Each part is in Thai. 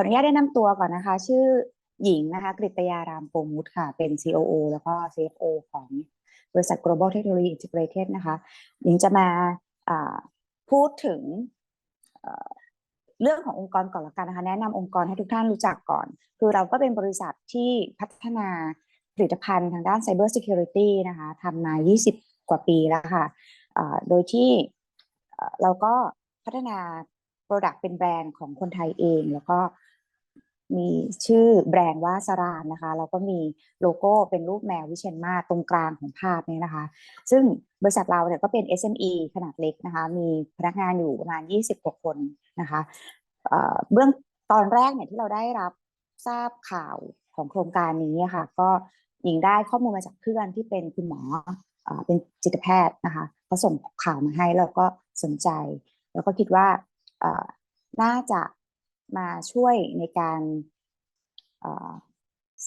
ออนุญาตแนะนำตัวก่อนนะคะ ชื่อหญิงนะคะกฤตยารามโปรมุตค่ะ เป็น COO แล้วก็ CFO ของบริษัท Global Technology Integrated นะคะ หญิงจะมาพูดถึงเรื่องขององค์กรก่อนละกันนะคะ แนะนำองค์กรให้ทุกท่านรู้จักก่อน คือเราก็เป็นบริษัทที่พัฒนาผลิตภัณฑ์ทางด้าน Cyber Security นะคะทำมา 20 กว่าปีแล้วค่ะโดยที่เอ่อเราก็พัฒนา Product เป็นแบรนด์ของคนไทยเอง แล้วก็ มีชื่อแบรนด์ว่าสรานนะคะแล้วก็มีโลโก้เป็นรูปแมววิเชียนมาตรงกลางของภาพเนี่ยนะคะ ซึ่งบริษัทเราเนี่ยก็เป็น SME ขนาดเล็กนะคะ มีพนักงานอยู่ประมาณ 20กว่าคนนะคะเบื้องตอนแรกเนี่ยที่เราได้รับทราบข่าวของโครงการนี้ค่ะ ก็หญิงได้ข้อมูลมาจากเพื่อนที่เป็นคุณหมอเอ่อเป็นจิตแพทย์นะคะเขาส่งข่าวมาให้แล้วก็สนใจ แล้วก็คิดว่าน่าจะ มาช่วยในการ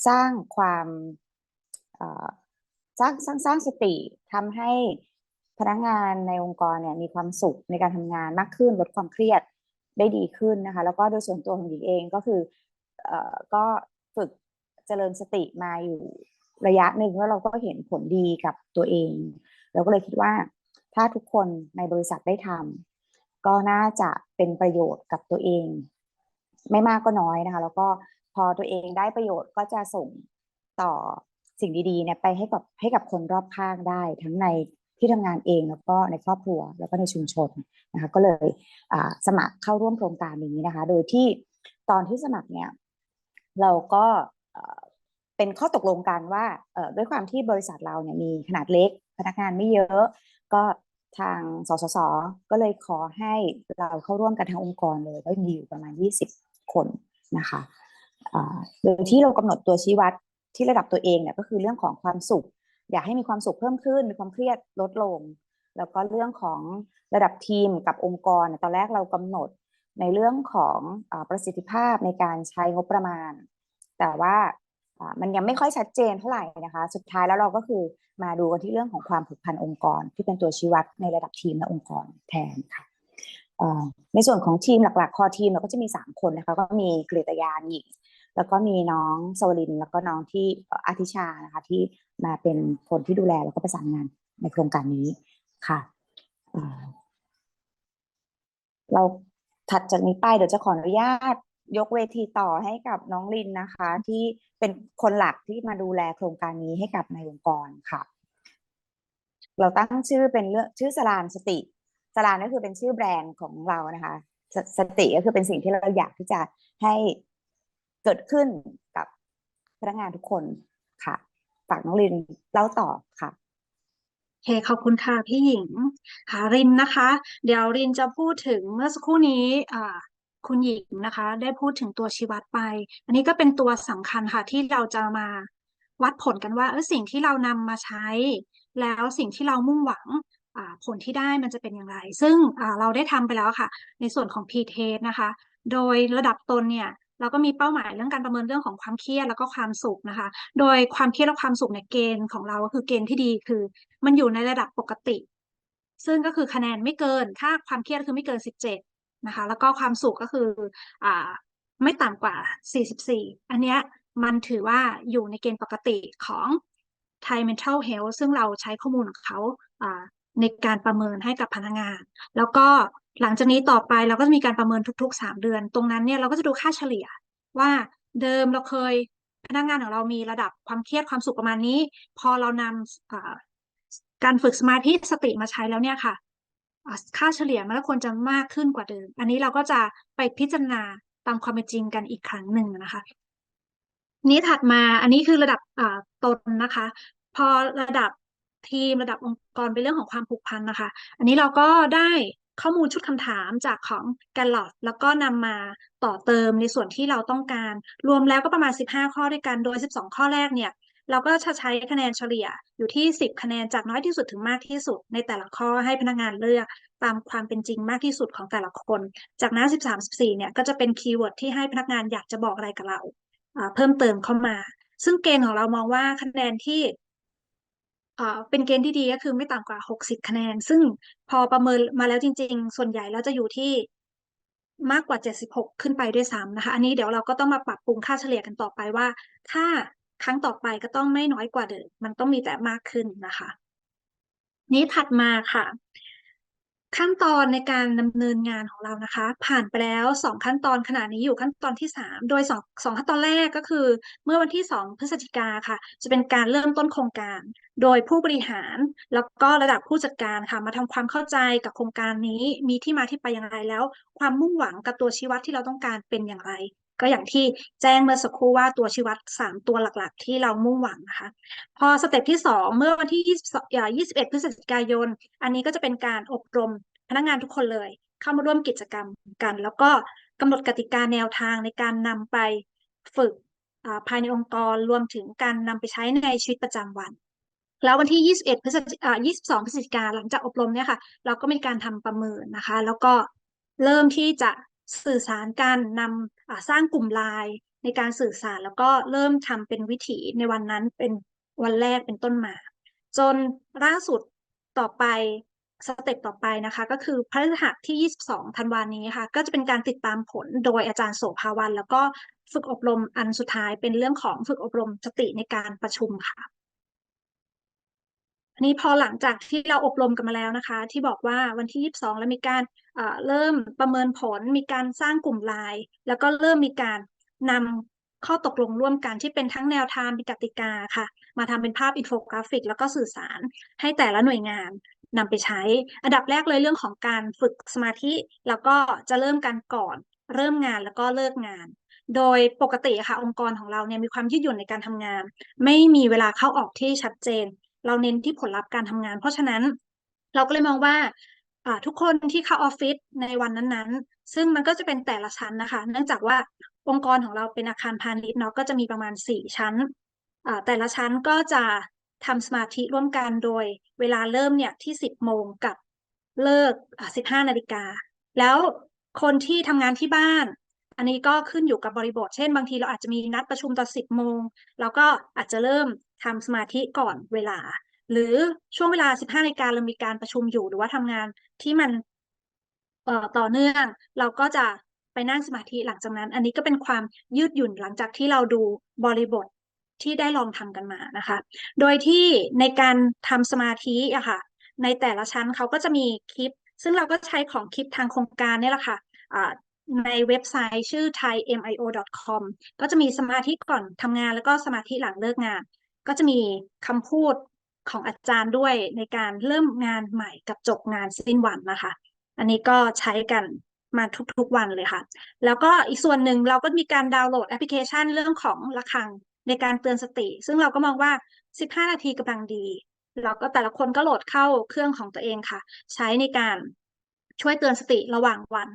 สร้างความสร้างสร้างสร้างสติทำให้พนักงานในองค์กรเนี่ยมีความสุขในการทำงานมากขึ้นลดความเครียดได้ดีขึ้นนะคะ แล้วก็โดยส่วนตัวของหญิงเองก็คือเอ่อก็ฝึกเจริญสติมาอยู่ระยะหนึ่งแล้วเราก็เห็นผลดีกับตัวเอง เราก็เลยคิดว่าถ้าทุกคนในบริษัทได้ทำก็น่าจะเป็นประโยชน์กับตัวเอง ไม่มากก็น้อยนะคะ แล้วก็พอตัวเองได้ประโยชน์ก็จะส่งต่อสิ่งดีๆเนี่ยไปให้กับให้กับคนรอบข้างได้ ทั้งในที่ทำงานเองแล้วก็ในครอบครัวแล้วก็ในชุมชนนะคะ ก็เลยสมัครเข้าร่วมโครงการนี้นะคะ โดยที่ตอนที่สมัครเนี่ยเราก็เป็นข้อตกลงกันว่าด้วยความที่บริษัทเราเนี่ยมีขนาดเล็ก พนักงานไม่เยอะ ก็ทางสสส ก็เลยขอให้เราเข้าร่วมกันทั้งองค์กรเลยก็มีอยู่ประมาณ 20 คนนะคะโดยที่เรากำหนดตัวชี้วัดที่ระดับตัวเองเนี่ยก็คือเรื่องของความสุข อยากให้มีความสุขเพิ่มขึ้นมีความเครียดลดลง แล้วก็เรื่องของระดับทีมกับองค์กรเนี่ยตอนแรกเรากำหนดในเรื่องของอประสิทธิภาพในการใช้งบประมาณ แต่ว่ามันยังไม่ค่อยชัดเจนเท่าไหร่นะคะ สุดท้ายแล้วเราก็คือมาดูกันที่เรื่องของความผูกพันองค์กร ที่เป็นตัวชี้วัดในระดับทีมและองค์กรแทนค่ะ ในส่วนของทีมหลักๆ คอทีมเราก็จะมี 3 คนนะคะก็มีกฤตยานหญิงแล้วก็มีน้องสวริน แล้วก็น้องที่อาทิชานะคะที่มาเป็นคนที่ดูแลแล้วก็ประสานงานในโครงการนี้ค่ะเอ่อเราถัดจากนี้ไปเดี๋ยวจะขออนุญาตยกเวทีต่อให้กับน้องลินนะคะ ที่เป็นคนหลักที่มาดูแลโครงการนี้ให้กับในองค์กรค่ะ เราตั้งชื่อเป็นเรื่องชื่อสลานสติ สลานก็คือเป็นชื่อแบรนด์ของเรานะคะสสติก็คือเป็นสิ่งที่เราอยากที่จะให้เกิดขึ้นกับพนักงานทุกคนค่ะฝากน้องลินเล่าต่อค่ะโอเคขอบคุณค่ะพี่หญิงค่ะรินนะคะ เดี๋ยวรินจะพูดถึงเมื่อสักครู่นี้อ่าคุณหญิงนะคะ ได้พูดถึงตัวชีวัดไป อันนี้ก็เป็นตัวสำคัญค่ะที่เราจะมาวัดผลกันว่าเออสิ่งที่เรานำมาใช้ แล้วสิ่งที่เรามุ่งหวัง ผลที่ได้มันจะเป็นอย่างไร ซึ่งเราได้ทำไปแล้วค่ะ ในส่วนของ P-TEST นะคะ โดยระดับตนเนี่ยเราก็มีเป้าหมายเรื่องการประเมินเรื่องของความเครียดแล้วก็ความสุขนะคะ โดยความเครียดและความสุขในเกณฑ์ของเราก็คือเกณฑ์ที่ดีคือ มันอยู่ในระดับปกติ ซึ่งก็คือคะแนนไม่เกินถ้าความเครียดคือไม่เกิน 17 นะคะ แล้วก็ความสุขก็คืออไม่ต่ำกว่า 44 อันเนี้ยมันถือว่าอยู่ในเกณฑ์ปกติของ Thai Mental Health ซึ่งเราใช้ข้อมูลของเขา ในการประเมินให้กับพนักงาน แล้วก็หลังจากนี้ต่อไปเราก็จะมีการประเมินทุกๆ 3 เดือน ตรงนั้นเนี่ยเราก็จะดูค่าเฉลี่ยว่าเดิมเราเคยพนักงานของเรามีระดับความเครียดความสุขประมาณนี้ พอเรานำการฝึกสมาธิสติมาใช้แล้วเนี่ยค่ะค่าเฉลี่ยมันก็ควรจะมากขึ้นกว่าเดิม อันนี้เราก็จะไปพิจารณาตามความเป็นจริงกันอีกครั้งหนึ่งนะคะ นี้ถัดมาอันนี้คือระดับอ่าตนนะคะ พอระดับ ทีมระดับองค์กรเป็นเรื่องของความผูกพันนะคะ อันนี้เราก็ได้ข้อมูลชุดคำถามจากของ Gallup แล้วก็นำมาต่อเติมในส่วนที่เราต้องการ รวมแล้วก็ประมาณ 15 ข้อด้วยกัน โดย 12 ข้อแรกเนี่ย เราก็จะใช้คะแนนเฉลี่ยอยู่ที่ 10 คะแนนจากน้อยที่สุดถึงมากที่สุด ในแต่ละข้อให้พนักงานเลือกตามความเป็นจริงมากที่สุดของแต่ละคน จากนั้น 13 14 เนี่ยก็จะเป็นคีย์เวิร์ดที่ให้พนักงานอยากจะบอกอะไรกับเรา เพิ่มเติมเข้ามา ซึ่งเกณฑ์ของเรามองว่าคะแนนที่ อ่าเป็นเกณฑ์ที่ดีก็คือไม่ต่ำกว่า 60 คะแนน ซึ่งพอประเมินมาแล้วจริง ๆ ส่วนใหญ่แล้วจะอยู่ที่มากกว่า 76 ขึ้นไปด้วยซ้ำนะคะ อันนี้เดี๋ยวเราก็ต้องมาปรับปรุงค่าเฉลี่ยกันต่อไปว่า ถ้าครั้งต่อไปก็ต้องไม่น้อยกว่าเดิมมันต้องมีแต่มากขึ้นนะคะ นี้ถัดมาค่ะ ขั้นตอนในการดำเนินงานของเรานะคะ ผ่านไปแล้วสองขั้นตอนขณะนี้อยู่ขั้นตอนที่สามโดยสองขั้นตอนแรกก็คือ เมื่อวันที่สองพฤศจิกาค่ะ จะเป็นการเริ่มต้นโครงการ โดยผู้บริหารแล้วก็ระดับผู้จัดการค่ะ มาทำความเข้าใจกับโครงการนี้มีที่มาที่ไปอย่างไรแล้ว ความมุ่งหวังกับตัวชี้วัดที่เราต้องการเป็นอย่างไร ก็อย่างที่แจ้งเมื่อสักครู่ว่าตัวชี้วัดสามตัวหลักๆ ที่เรามุ่งหวังนะคะ พอสเต็ปที่สองเมื่อวันที่21 พฤศจิกายน อันนี้ก็จะเป็นการอบรมพนักงานทุกคนเลย เข้ามาร่วมกิจกรรมกัน แล้วก็กำหนดกติกาแนวทางในการนำไปฝึกภายในองค์กรรวมถึงการนำไปใช้ในชีวิตประจำวันแล้ววันที่ 21 พฤศจิอ่า22 พฤศจิกาหลังจากอบรมเนี่ยค่ะ เราก็มีการทำประเมินนะคะ แล้วก็เริ่มที่จะ สื่อสารการนำสร้างกลุ่มไลน์ในการสื่อสารแล้วก็เริ่มทำเป็นวิถีในวันนั้นเป็นวันแรกเป็นต้นมา จนล่าสุดต่อไปสเต็ปต่อไปนะคะ ก็คือพฤหัสที่ 22 ธันวานี้ค่ะ ก็จะเป็นการติดตามผลโดยอาจารย์โสภาวัน แล้วก็ฝึกอบรมอันสุดท้ายเป็นเรื่องของฝึกอบรมสติในการประชุมค่ะอันนี้พอหลังจากที่เราอบรมกันมาแล้วนะคะ ที่บอกว่าวันที่ 22 แล้วมีการ เริ่มประเมินผลมีการสร้างกลุ่มไลน์แล้วก็เริ่มมีการนำข้อตกลงร่วมกันที่เป็นทั้งแนวทางมีกติกาค่ะ มาทำเป็นภาพอินโฟกราฟิก แล้วก็สื่อสารให้แต่ละหน่วยงานนำไปใช้ อันดับแรกเลยเรื่องของการฝึกสมาธิ แล้วก็จะเริ่มกันก่อน เริ่มงานแล้วก็เลิกงานโดยปกติค่ะองค์กรของเราเนี่ยมีความยืดหยุ่นในการทำงาน ไม่มีเวลาเข้าออกที่ชัดเจน เราเน้นที่ผลลัพธ์การทำงาน เพราะฉะนั้นเราก็เลยมองว่า ทุกคนที่เข้าออฟฟิศในวันนั้นๆ ซึ่งมันก็จะเป็นแต่ละชั้นนะคะ เนื่องจากว่าองค์กรของเราเป็นอาคารพาณิชย์เนาะก็จะมีประมาณสี่ชั้น แต่ละชั้นก็จะทำสมาธิร่วมกันโดยเวลาเริ่มเนี่ยที่สิบโมงกับเลิกสิบห้านาฬิกา แล้วคนที่ทำงานที่บ้าน อันนี้ก็ขึ้นอยู่กับบริบท เช่น บางทีเราอาจจะมีนัดประชุมตอนสิบโมงเราก็อาจจะเริ่มทำสมาธิก่อนเวลา หรือช่วงเวลา 15นาฬิกาเรามีการประชุมอยู่หรือว่าทำงานที่มันเอ่อต่อเนื่อง เราก็จะไปนั่งสมาธิหลังจากนั้น อันนี้ก็เป็นความยืดหยุ่นหลังจากที่เราดูบริบทที่ได้ลองทำกันมานะคะ โดยที่ในการทำสมาธิอะค่ะ ในแต่ละชั้นเขาก็จะมีคลิป ซึ่งเราก็ใช้ของคลิปทางโครงการนี่แหละค่ะอ่าในเว็บไซต์ชื่อ thaimio.com ก็จะมีสมาธิก่อนทำงานแล้วก็สมาธิหลังเลิกงาน ก็จะมีคำพูด ของอาจารย์ด้วยในการเริ่มงานใหม่กับจบงานสิ้นวันนะคะ อันนี้ก็ใช้กันมาทุกๆวันเลยค่ะ แล้วก็อีกส่วนหนึ่งเราก็มีการดาวน์โหลดแอปพลิเคชันเรื่องของระฆังในการเตือนสติ ซึ่งเราก็มองว่า 15 นาทีกำลังดีเราก็แต่ละคนก็โหลดเข้าเครื่องของตัวเองค่ะ ใช้ในการช่วยเตือนสติระหว่างวัน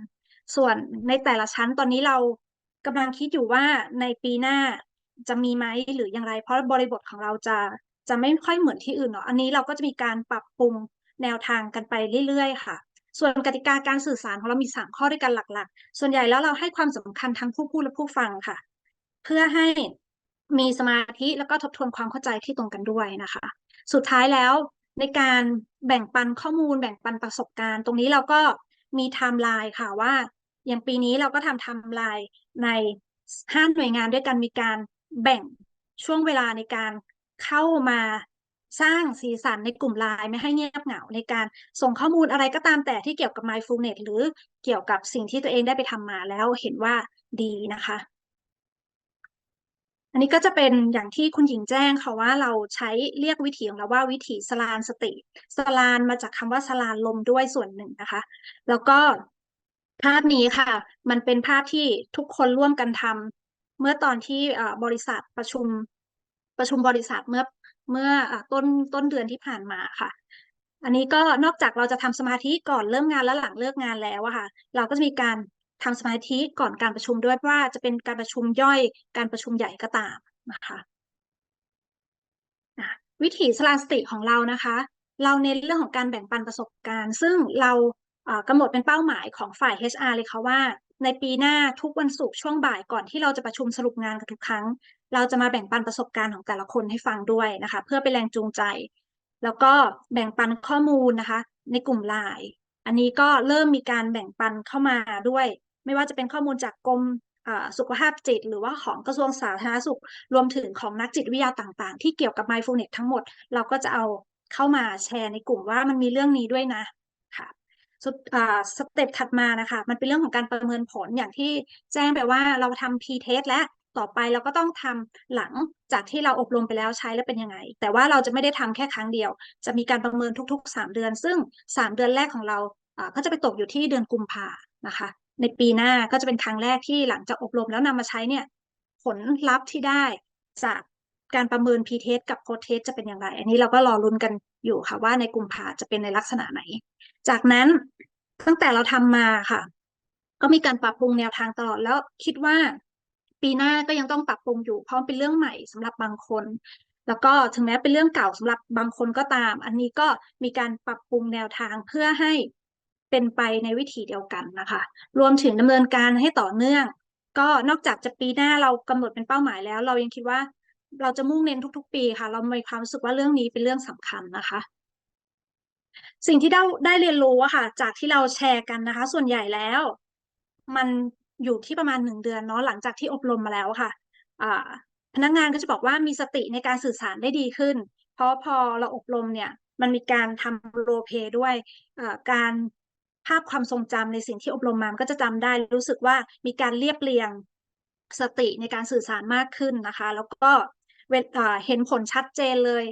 ส่วนในแต่ละชั้นตอนนี้เรากำลังคิดอยู่ว่าในปีหน้าจะมีไหมหรืออย่างไร เพราะบริบทของเราจะ จะไม่ค่อยเหมือนที่อื่นเนาะอันนี้เราก็จะมีการปรับปรุงแนวทางกันไปเรื่อยๆ ค่ะ ส่วนกติกาการสื่อสารของเรามีสามข้อด้วยกันหลักๆ ส่วนใหญ่แล้วเราให้ความสำคัญทั้งผู้พูดและผู้ฟังค่ะ เพื่อให้มีสมาธิแล้วก็ทบทวนความเข้าใจที่ตรงกันด้วยนะคะ สุดท้ายแล้วในการแบ่งปันข้อมูล แบ่งปันประสบการณ์ ตรงนี้เราก็มีไทม์ไลน์ค่ะว่า อย่างปีนี้เราก็ทำไทม์ไลน์ในห้าหน่วยงานด้วยกันมีการแบ่งช่วงเวลาในการ เข้ามาสร้างสีสันในกลุ่มไลน์ไม่ให้เงียบเหงาในการส่งข้อมูลอะไรก็ตามแต่ที่เกี่ยวกับ mindfulness หรือเกี่ยวกับสิ่งที่ตัวเองได้ไปทำมาแล้วเห็นว่าดีนะคะ อันนี้ก็จะเป็นอย่างที่คุณหญิงแจ้งค่ะว่าเราใช้เรียกวิถีของเราว่าวิถีสลานสติ สลานมาจากคำว่าสลานลมด้วยส่วนหนึ่งนะคะ แล้วก็ภาพนี้ค่ะ มันเป็นภาพที่ทุกคนร่วมกันทำเมื่อตอนที่บริษัทประชุม ประชุมบริษัทเมื่อเมื่อต้นต้นเดือนที่ผ่านมาค่ะ อันนี้ก็นอกจากเราจะทำสมาธิก่อนเริ่มงานและหลังเลิกงานแล้วอะค่ะ เราก็จะมีการทำสมาธิก่อนการประชุมด้วยว่าจะเป็นการประชุมย่อยการประชุมใหญ่ก็ตามนะคะวิถีสลาสติของเรานะคะ เราเน้นเรื่องของการแบ่งปันประสบการณ์ ซึ่งเราอ่ากำหนดเป็นเป้าหมายของฝ่าย HR เลยค่ะว่า ในปีหน้าทุกวันศุกร์ช่วงบ่ายก่อนที่เราจะประชุมสรุปงานกันทุกครั้ง เราจะมาแบ่งปันประสบการณ์ของแต่ละคนให้ฟังด้วยนะคะ เพื่อเป็นแรงจูงใจ แล้วก็แบ่งปันข้อมูลนะคะ ในกลุ่มไลน์อันนี้ก็เริ่มมีการแบ่งปันเข้ามาด้วย ไม่ว่าจะเป็นข้อมูลจากกรมสุขภาพจิต หรือว่าของกระทรวงสาธารณสุข รวมถึงของนักจิตวิทยาต่างๆ ที่เกี่ยวกับ mindfulness ทั้งหมด เราก็จะเอาเข้ามาแชร์ในกลุ่มว่ามันมีเรื่องนี้ด้วยนะค่ะสุดสเต็ปถัดมานะคะ มันเป็นเรื่องของการประเมินผลอย่างที่แจ้งไปว่าเราทำ p-test และ ต่อไปเราก็ต้องทำหลังจากที่เราอบรมไปแล้วใช้แล้วเป็นยังไง แต่ว่าเราจะไม่ได้ทำแค่ครั้งเดียว จะมีการประเมินทุก ๆ 3 เดือน ซึ่ง 3 เดือนแรกของเราก็จะไปตกอยู่ที่เดือนกุมภานะคะ ในปีหน้าก็จะเป็นครั้งแรกที่หลังจากอบรมแล้วนำมาใช้เนี่ยผลลัพธ์ที่ได้จากการประเมิน p-test กับ post-test จะเป็นอย่างไร อันนี้เราก็รอลุ้นกันอยู่ค่ะว่าในกุมภาจะเป็นในลักษณะไหน จากนั้นตั้งแต่เราทำมาค่ะ ก็มีการปรับปรุงแนวทางตลอดแล้วคิดว่า ปีหน้าก็ยังต้องปรับปรุงอยู่เพราะเป็นเรื่องใหม่สำหรับบางคน แล้วก็ถึงแม้เป็นเรื่องเก่าสำหรับบางคนก็ตาม อันนี้ก็มีการปรับปรุงแนวทางเพื่อให้เป็นไปในวิถีเดียวกันนะคะ รวมถึงดำเนินการให้ต่อเนื่อง ก็นอกจากจะปีหน้าเรากำหนดเป็นเป้าหมายแล้ว เรายังคิดว่าเราจะมุ่งเน้นทุก ๆ ปีค่ะ เรามีความรู้สึกว่าเรื่องนี้เป็นเรื่องสำคัญนะคะ สิ่งที่ได้ได้เรียนรู้อะค่ะ จากที่เราแชร์กันนะคะ ส่วนใหญ่แล้ว มัน อยู่ที่ประมาณหนึ่งเดือนเนาะหลังจากที่อบรมมาแล้วค่ะอ่าพนักงานก็จะบอกว่ามีสติในการสื่อสารได้ดีขึ้น เพราะพอเราอบรมเนี่ยมันมีการทำโรเพด้วยการภาพความทรงจำในสิ่งที่อบรมมามันก็จะจำได้รู้สึกว่ามีการเรียบเรียงสติในการสื่อสารมากขึ้นนะคะ แล้วก็เห็นผลชัดเจนเลย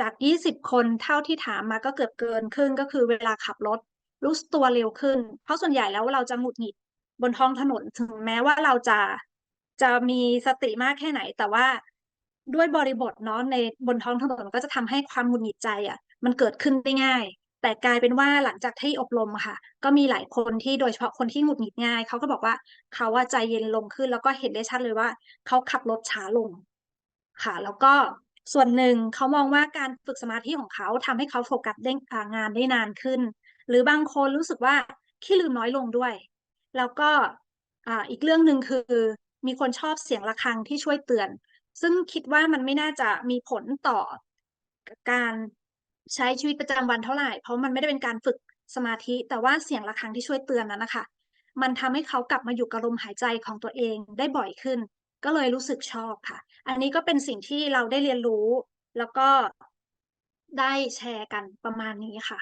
จาก 20 คนเท่าที่ถามมาก็เกือบเกินครึ่งก็คือเวลาขับรถรู้สึกตัวเร็วขึ้น เพราะส่วนใหญ่แล้วเราจะหงุดหงิด บนท้องถนนถึงแม้ว่าเราจะจะมีสติมากแค่ไหน แต่ว่าด้วยบริบทเนาะในบนท้องถนนก็จะทำให้ความหงุดหงิดใจอะ มันเกิดขึ้นได้ง่าย แต่กลายเป็นว่าหลังจากที่อบรมค่ะ ก็มีหลายคนที่โดยเฉพาะคนที่หงุดหงิดง่ายเขาก็บอกว่าเขาว่าใจเย็นลงขึ้น แล้วก็เห็นได้ชัดเลยว่าเขาขับรถช้าลง ค่ะ แล้วก็ส่วนหนึ่งเขามองว่าการฝึกสมาธิของเขาทำให้เขาโฟกัสได้งานได้นานขึ้น หรือบางคนรู้สึกว่าขี้ลืมน้อยลงด้วย แล้วก็อ่าอีกเรื่องหนึ่งคือมีคนชอบเสียงะระฆังที่ช่วยเตือน ซึ่งคิดว่ามันไม่น่าจะมีผลต่อการใช้ชีวิตประจำวันเท่าไหร่ เพราะมันไม่ได้เป็นการฝึกสมาธิ แต่ว่าเสียงะระฆังที่ช่วยเตือนนั้นนะคะ มันทำให้เขากลับมาอยู่กับลมหายใจของตัวเองได้บ่อยขึ้น ก็เลยรู้สึกชอบค่ะ อันนี้ก็เป็นสิ่งที่เราได้เรียนรู้ แล้วก็ได้แชร์กันประมาณนี้ค่ะ